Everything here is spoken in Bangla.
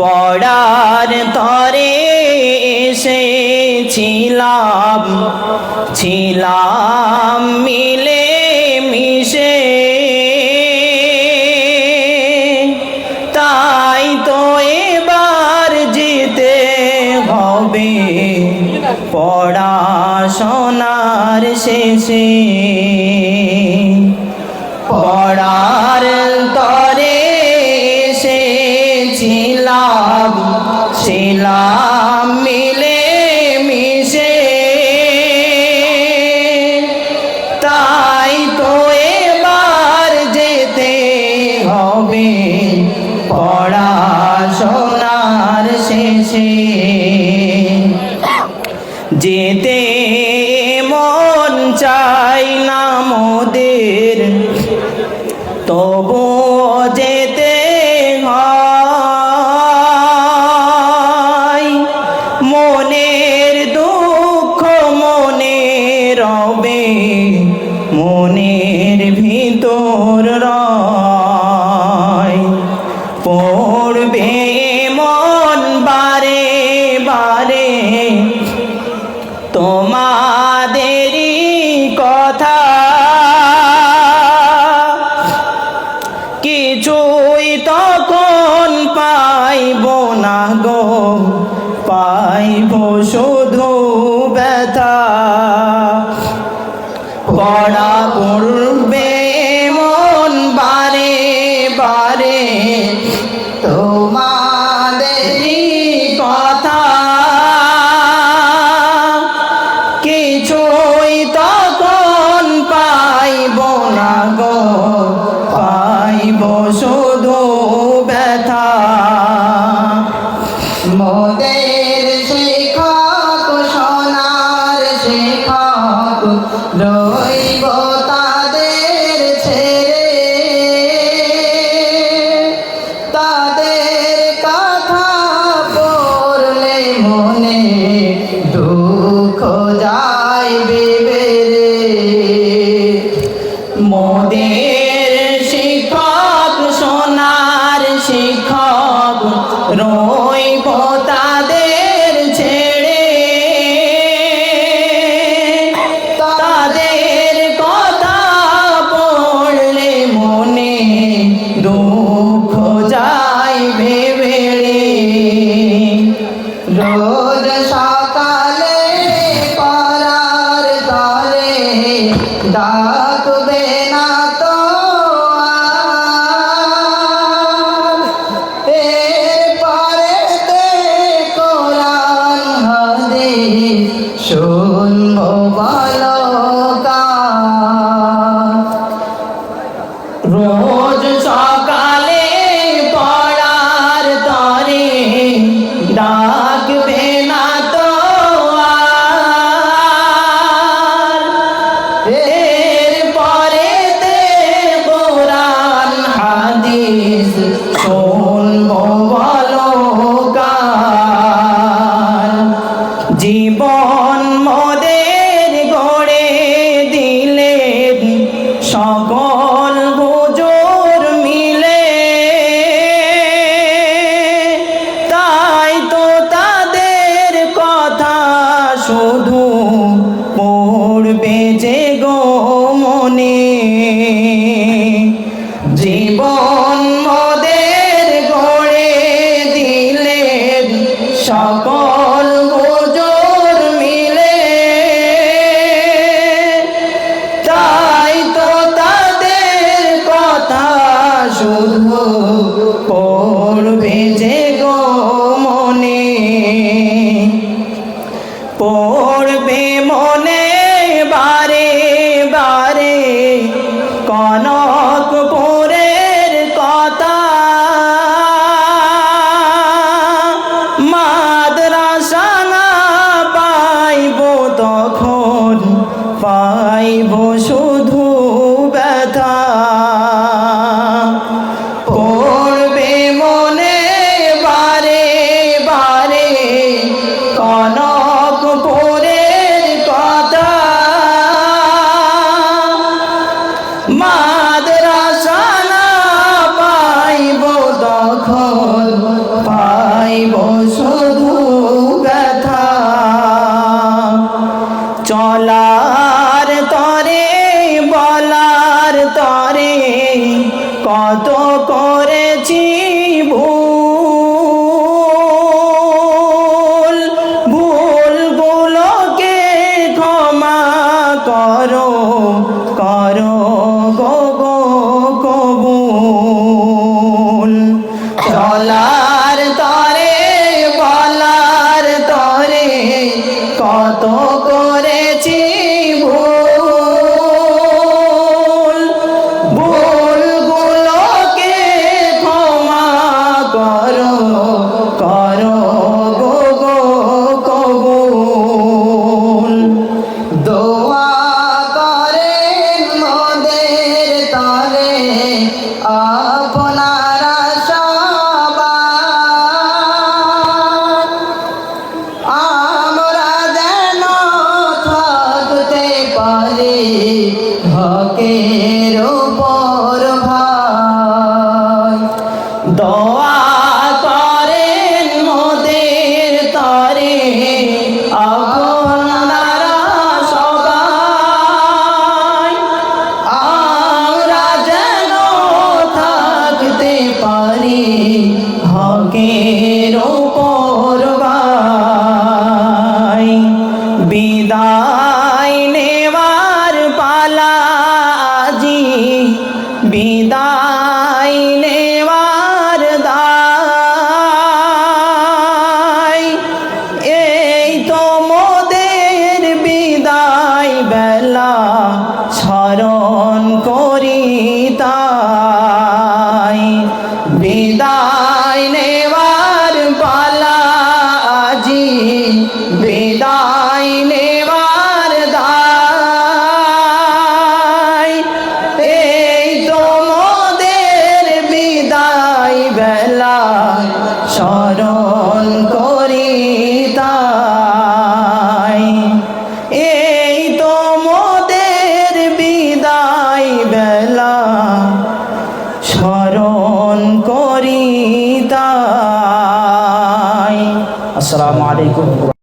পড়ার তরে এসেছিলাম। ছিলাম ছিলাম মিলে মিশে। তাই তো এবার যেতে হবে। পড়াশোনার শেষে এসেছিলাম ছিলাম মিলে মিশে। তাই তো এবার যেতে হবে পড়াশোনার শেষে। যেতে পড়বে মন বারে বারে। তোমাদেরই কথা। কিছুই তখন পাইব না গো পাইব শুধু বারে তোমাদের কথা কিছুই তখন পাইব না গো। পাইব শুধু ব্যথা। মোদের দুঃখ যায় ভেবেড়ে রোজ সকালে পারার তলে ডাকবে না তো পরে কোরআন হাদিস শুনব বলো রোজ সকল গুজোর মিলে। তাই তো তাদের কথা শুধু পড়বে যে গো মনে। choro. বিদায় নেওয়ার পালা আজি। বিদায় নেওয়ার দায়। এই তো মোদের বিদায় বেলা স্মরণ করি তাই। বিদায় নেওয়ার পালা আজি। বিদায় করি তাই আসসালামু আলাইকুম